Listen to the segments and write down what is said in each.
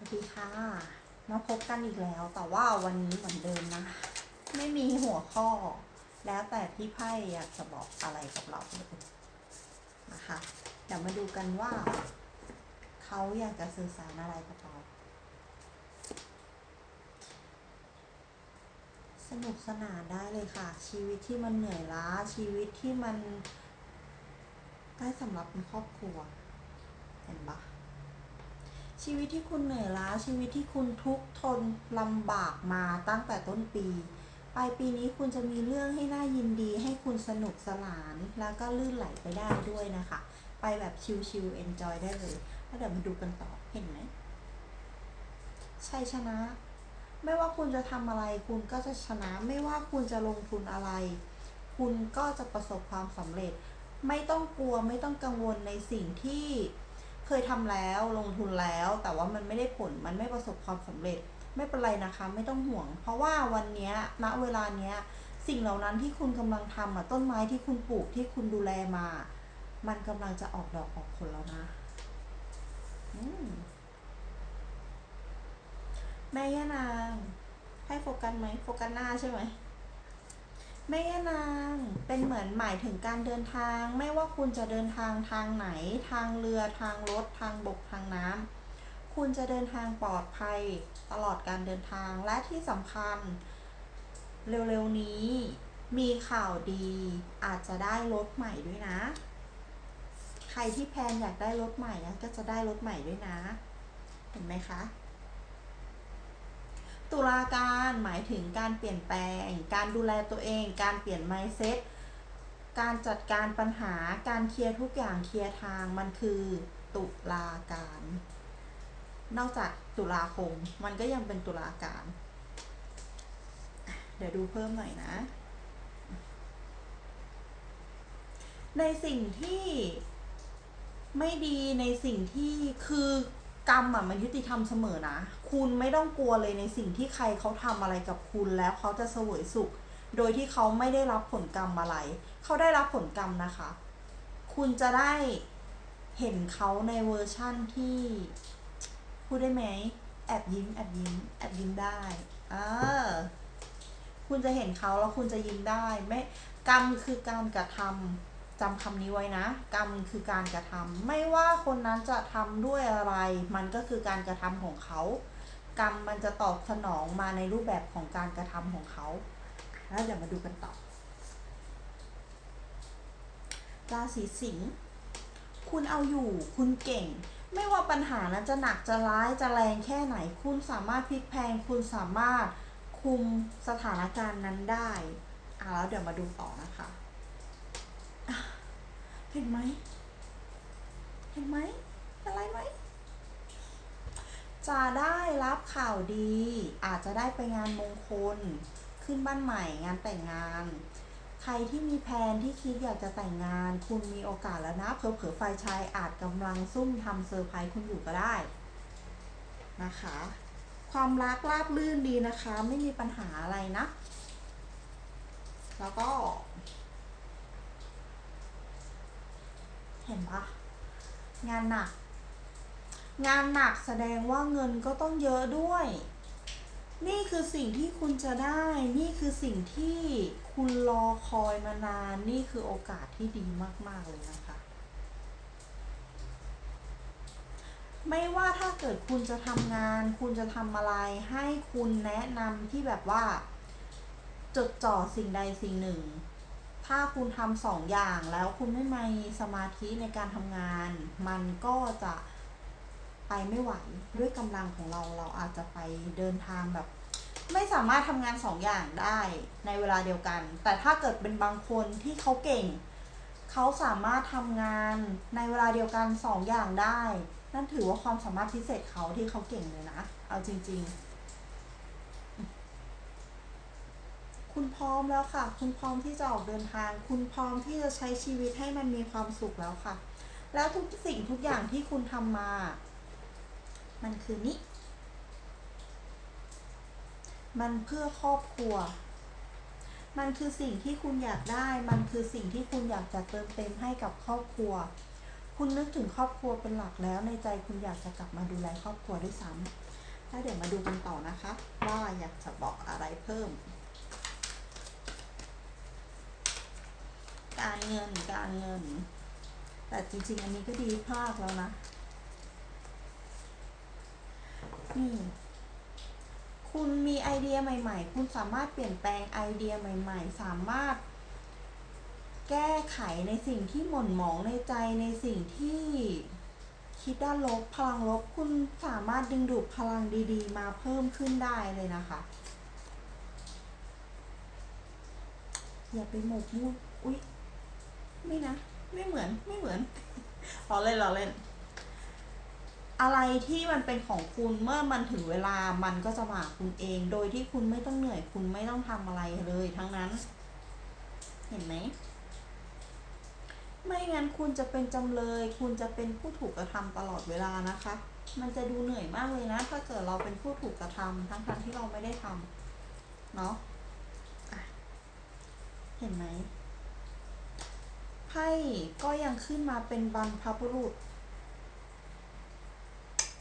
สวัสดีค่ะมาพบกันอีกแล้ว แต่ว่าวันนี้เหมือนเดิมนะ ไม่มีหัวข้อ แล้วแต่พี่ไพ่อยากจะบอกอะไรกับเราเลยนะคะ เดี๋ยวมาดูกันว่า เขาอยากจะสื่อสารอะไรกับเรา สนุกสนานได้เลยค่ะ ชีวิตที่มันเหนื่อยล้า ชีวิตที่มันได้สำหรับเป็นครอบครัว เห็นปะ ชีวิตที่คุณเหนื่อยล้าชีวิตที่คุณทุกข์ทนลำบากมาตั้งแต่ต้นปี ปลายปีนี้คุณจะมีเรื่องให้น่ายินดี ให้คุณสนุกสนานแล้วก็ลื่นไหลไปได้ด้วยนะคะ ไปแบบชิลๆ enjoy ได้เลยแล้วเดี๋ยวมาดูกันต่อเห็นไหมชัยชนะ ไม่ว่าคุณจะทำอะไร คุณก็จะชนะ ไม่ว่าคุณจะลงทุนอะไร คุณก็จะประสบความสำเร็จ ไม่ต้องกลัวไม่ต้องกังวลในสิ่งที่ เคยทำแล้วลงทุนแล้ว แต่ว่ามันไม่ได้ผลมันไม่ประสบความสำเร็จ ไม่เป็นไรนะคะ ไม่ต้องห่วง เพราะว่าวันนี้ณเวลาเนี้ยสิ่งเหล่านั้นที่คุณกำลังทำอะต้นไม้ที่คุณปลูกที่คุณดูแลมา มันกำลังจะออกดอกออกผลแล้วนะแม่ย่านาง ให้โฟกัสไหมโฟกัสหน้าใช่ไหม แม่ย่านางเป็นเหมือนหมายถึงการเดินทาง ไม่ว่าคุณจะเดินทางทางไหน ทางเรือทางรถ ทางบกทางน้ำคุณจะเดินทางปลอดภัยตลอดการเดินทางและที่สำคัญ เร็วๆนี้มีข่าวดีอาจจะได้รถใหม่ด้วยนะ ใครที่แพนอยากได้รถใหม่นะก็จะได้รถใหม่ด้วยนะ เห็นไหมคะ ตุลาการหมายถึงการเปลี่ยนแปลง การดูแลตัวเอง การเปลี่ยน mindset การจัดการปัญหา การเคลียร์ทุกอย่างเคลียร์ทางมันคือตุลาการ นอกจากตุลาคมมันก็ยังเป็นตุลาการ เดี๋ยวดูเพิ่มหน่อยนะ ในสิ่งที่ไม่ดีในสิ่งที่คือ กรรมอะมันยุติธรรมเสมอนะ คุณไม่ต้องกลัวเลยในสิ่งที่ใครเขาทำอะไรกับคุณแล้วเขาจะเสวยสุข โดยที่เขาไม่ได้รับผลกรรมอะไร เขาได้รับผลกรรมนะคะ คุณจะได้เห็นเขาในเวอร์ชั่นที่พูดได้ไหมแอบยิ้มแอบยิ้มแอบยิ้มได้เออคุณจะเห็นเขาแล้วคุณจะยิ้มได้ไม่กรรมคือการกระทำ จำคำนี้ไว้นะ กรรมคือการกระทำไม่ว่าคนนั้นจะทำด้วยอะไร มันก็คือการกระทำของเขา กรรมมันจะตอบสนองมาในรูปแบบของการกระทำของเขา แล้วเดี๋ยวมาดูกันต่อราศีสิงห์คุณเอาอยู่คุณเก่ง ไม่ว่าปัญหานั้นจะหนักจะร้ายจะแรงแค่ไหน คุณสามารถพลิกแพงคุณสามารถคุมสถานการณ์นั้นได้อะแล้วเดี๋ยวมาดูต่อนะคะ ห็นไหม เห็นไหม อะไรไหม จะได้รับข่าวดี อาจจะได้ไปงานมงคล ขึ้นบ้านใหม่งานแต่งงาน ใครที่มีแพนที่คิดอยากจะแต่งงาน คุณมีโอกาสแล้วนะเผลอๆฝ่ายชายอาจกำลังซุ่มทำเซอร์ไพรส์คุณอยู่ก็ได้ นะคะ ความรักราบลื่นดีนะคะ ไม่มีปัญหาอะไรนะ แล้วก็ เห็นปะงานหนัก งานหนักแสดงว่าเงินก็ต้องเยอะด้วย นี่คือสิ่งที่คุณจะได้ นี่คือสิ่งที่คุณรอคอยมานาน นี่คือโอกาสที่ดีมาก ๆ เลยนะคะ ไม่ว่าถ้าเกิดคุณจะทำงาน คุณจะทำอะไร ให้คุณแนะนำที่แบบว่า จดจ่อสิ่งใดสิ่งหนึ่ง ถ้าคุณทำสองอย่างแล้วคุณไม่มีสมาธิในการทำงาน มันก็จะไปไม่ไหวด้วยกำลังของเราเราอาจจะไปเดินทางแบบ ไม่สามารถทำงานสองอย่างได้ในเวลาเดียวกัน แต่ถ้าเกิดเป็นบางคนที่เขาเก่ง เขาสามารถทำงานในเวลาเดียวกันสองอย่างได้ นั่นถือว่าความสามารถพิเศษเขาที่เขาเก่งเลยนะ เอาจริง ๆ คุณพร้อมแล้วค่ะ คุณพร้อมที่จะออกเดินทาง คุณพร้อมที่จะใช้ชีวิตให้มันมีความสุขแล้วค่ะ แล้วทุกสิ่งทุกอย่างที่คุณทำมา มันคือนี้ มันเพื่อครอบครัว มันคือสิ่งที่คุณอยากได้ มันคือสิ่งที่คุณอยากจะเติมเต็มให้กับครอบครัว คุณนึกถึงครอบครัวเป็นหลักแล้วในใจคุณอยากจะกลับมาดูแลครอบครัวด้วยซ้ำแล้วเดี๋ยวมาดูกันต่อนะคะ ว่าอยากจะบอกอะไรเพิ่ม การเงินการเงิน แต่จริง ๆ อันนี้ก็ดีมากแล้วนะนี่คุณมีไอเดียใหม่ ๆ คุณสามารถเปลี่ยนแปลงไอเดียใหม่ ๆ สามารถ แก้ไขในสิ่งที่หม่นหมองในใจในสิ่งที่คิดด้านลบพลังลบคุณสามารถดึงดูดพลังดีๆ มาเพิ่มขึ้นได้เลยนะคะ อย่าไปหมกมุ่นอุ๊ย ไม่นะ ไม่เหมือน ไม่เหมือนเราเล่นเราเล่น อะไรที่มันเป็นของคุณเมื่อมันถึงเวลามันก็จะมาคุณเอง โดยที่คุณไม่ต้องเหนื่อย คุณไม่ต้องทำอะไรเลยทั้งนั้น เห็นไหมไม่งั้นคุณจะเป็นจำเลย คุณจะเป็นผู้ถูกกระทำตลอดเวลานะคะ มันจะดูเหนื่อยมากเลยนะ ถ้าเกิดเราเป็นผู้ถูกกระทำทั้งๆที่เราไม่ได้ทำเนาะอะเห็นไหม ไพ่ก็ยังขึ้นมาเป็นบรรพบุรุษ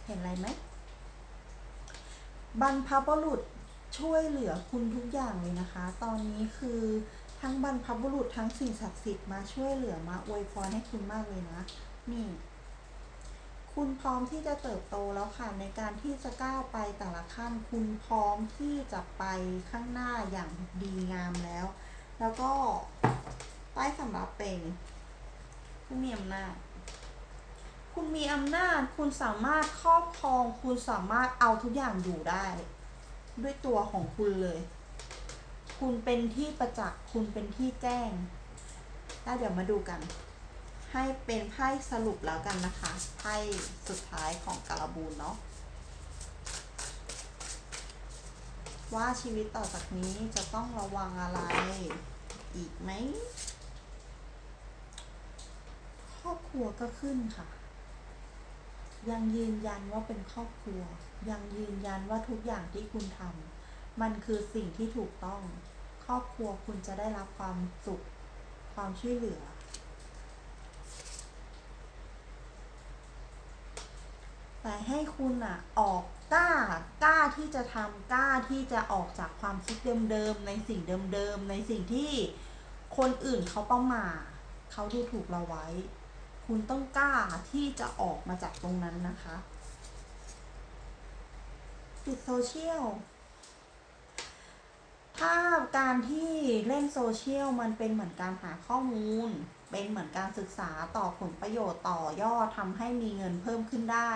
เห็นอะไรไหมบรรพบุรุษช่วยเหลือคุณทุกอย่างเลยนะคะ ตอนนี้คือทั้งบรรพบุรุษทั้งสิ่งศักดิ์สิทธิ์มาช่วยเหลือมาอวยพรให้คุณมากเลยนะ นี่ คุณพร้อมที่จะเติบโตแล้วค่ะในการที่จะก้าวไปแต่ละขั้น คุณพร้อมที่จะไปข้างหน้าอย่างดีงามแล้ว แล้วก็ หรับเป็นผู้มีอำนาจ คุณมีอำนาจ คุณสามารถครอบครอง คุณสามารถเอาทุกอย่างอยู่ได้ ด้วยตัวของคุณเลย คุณเป็นที่ประจักษ์ คุณเป็นที่แจ้ง แล้วเดี๋ยวมาดูกัน ให้เป็นไพ่สรุปแล้วกันนะคะ ไพ่สุดท้ายของการบูนเนาะว่าชีวิตต่อจากนี้จะต้องระวังอะไรอีกไหม ค รอบครัวก็ขึ้นค่ะ ยังยืนยันว่าเป็นครอบครัว ยังยืนยันว่าทุกอย่างที่คุณทำมันคือสิ่งที่ถูกต้อง ครอบครัวคุณจะได้รับความสุข ความช่วยเหลือ แต่ให้คุณอะออกกล้ากล้าที่จะทำกล้าที่จะออกจากความคิดเดิมๆในสิ่งเดิมๆในสิ่งที่คนอื่นเขาประมาทเขาดูถูกเราไว้ คุณต้องกล้าที่จะออกมาจากตรงนั้นนะคะติดโซเชียล ถ้าการที่เล่นโซเชียลมันเป็นเหมือนการหาข้อมูล เป็นเหมือนการศึกษาต่อผลประโยชน์ต่อยอดทำให้มีเงินเพิ่มขึ้นได้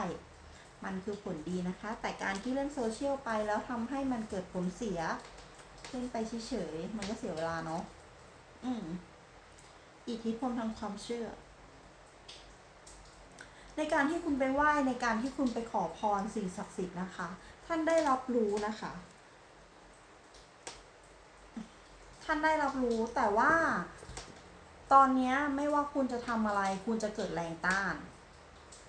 มันคือผลดีนะคะ แต่การที่เล่นโซเชียลไปแล้วทำให้มันเกิดผลเสียเล่นไปเฉยๆมันก็เสียเวลาเนาะอืมอิทธิพลทางความเชื่อ ในการที่คุณไปไหว้ในการที่คุณไปขอพรสิ่งศักดิ์สิทธิ์นะคะ ท่านได้รับรู้นะคะ ท่านได้รับรู้แต่ว่า ตอนนี้ไม่ว่าคุณจะทำอะไร คุณจะเกิดแรงต้าน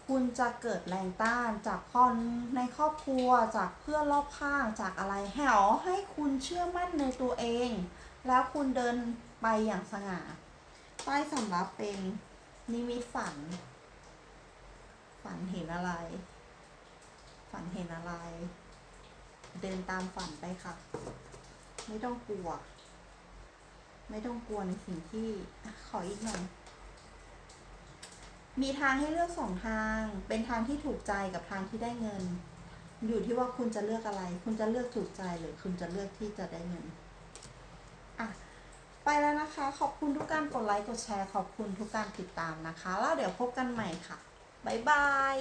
คุณจะเกิดแรงต้านจากคนในครอบครัวจากเพื่อนรอบข้างจากอะไรแหวให้คุณเชื่อมั่นในตัวเอง แล้วคุณเดินไปอย่างสง่าใต้สำรับเป็นนิมิตฝัน ฝันเห็นอะไร ฝันเห็นอะไร เดินตามฝันไปค่ะ ไม่ต้องกลัว ไม่ต้องกลัวในสิ่งที่ขออีกหน่อยมีทางให้เลือกสองทาง เป็นทางที่ถูกใจกับทางที่ได้เงิน อยู่ที่ว่าคุณจะเลือกอะไร คุณจะเลือกถูกใจหรือคุณจะเลือกที่จะได้เงิน อะ ไปแล้วนะคะ ขอบคุณทุกการกดไลค์ กดแชร์ ขอบคุณทุกการติดตามนะคะ แล้วเดี๋ยวพบกันใหม่ค่ะ บ๊ายบาย